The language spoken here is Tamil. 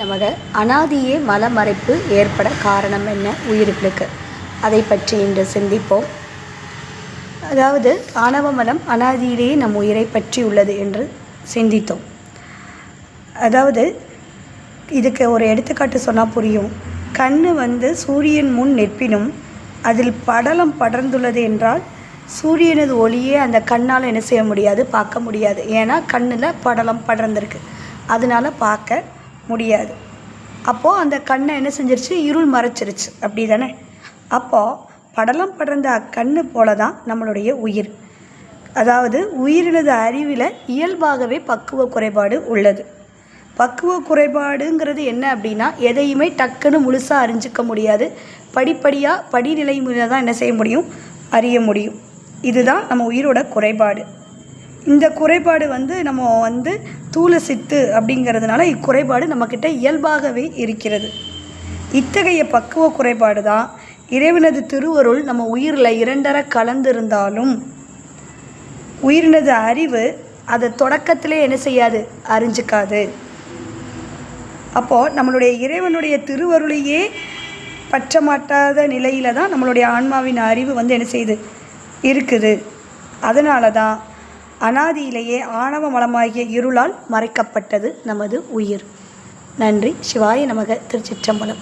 நமக அனாதியே மலமறைப்பு ஏற்பட காரணம் என்ன? உயிர்களுக்கு. அதை பற்றி இன்று சிந்திப்போம். அதாவது ஆணவ மலம் அனாதியிலேயே நம் உயிரை பற்றி உள்ளது என்று சிந்தித்தோம். அதாவது இதுக்கு ஒரு எடுத்துக்காட்டு சொன்னால் புரியும். கண் வந்து சூரியன் முன் நிற்பினும் அதில் படலம் படர்ந்துள்ளது என்றால் சூரியனது ஒளியே அந்த கண்ணால் என்ன செய்ய முடியாது? பார்க்க முடியாது. ஏன்னா கண்ணில் படலம் படர்ந்திருக்கு. அதனால் பார்க்க முடியாது. அப்போது அந்த கண்ணை என்ன செஞ்சிருச்சு? இருள் மறைச்சிருச்சு. அப்படி தானே அப்போது படலம் படர்ந்த அக்கண்ணு போல தான் நம்மளுடைய உயிர். அதாவது உயிரினது அறிவில் இயல்பாகவே பக்குவ குறைபாடு உள்ளது. பக்குவ குறைபாடுங்கிறது என்ன அப்படின்னா எதையுமே டக்குன்னு முழுசாக அறிஞ்சிக்க முடியாது. படிப்படியாக படிநிலை முறையில் தான் என்ன செய்ய முடியும்? அறிய முடியும். இதுதான் நம்ம உயிரோட குறைபாடு. இந்த குறைபாடு வந்து நம்ம வந்து தூள சித்து அப்படிங்கிறதுனால இக்குறைபாடு நம்மக்கிட்ட இயல்பாகவே இருக்கிறது. இத்தகைய பக்குவ குறைபாடு தான் இறைவனது திருவருள் நம்ம உயிரில் இரண்டர கலந்திருந்தாலும் உயிரினது அறிவு அதை தொடக்கத்திலே என்ன செய்யாது? அறிஞ்சிக்காது. அப்போது நம்மளுடைய இறைவனுடைய திருவருளையே பற்ற மாட்டாத தான் நம்மளுடைய ஆன்மாவின் அறிவு வந்து என்ன செய்யுது இருக்குது. அதனால தான் அனாதியிலேயே ஆணவ மலமாகிய இருளால் மறைக்கப்பட்டது நமது உயிர். நன்றி. சிவாய நமக. திருச்சிற்றம்பலம்.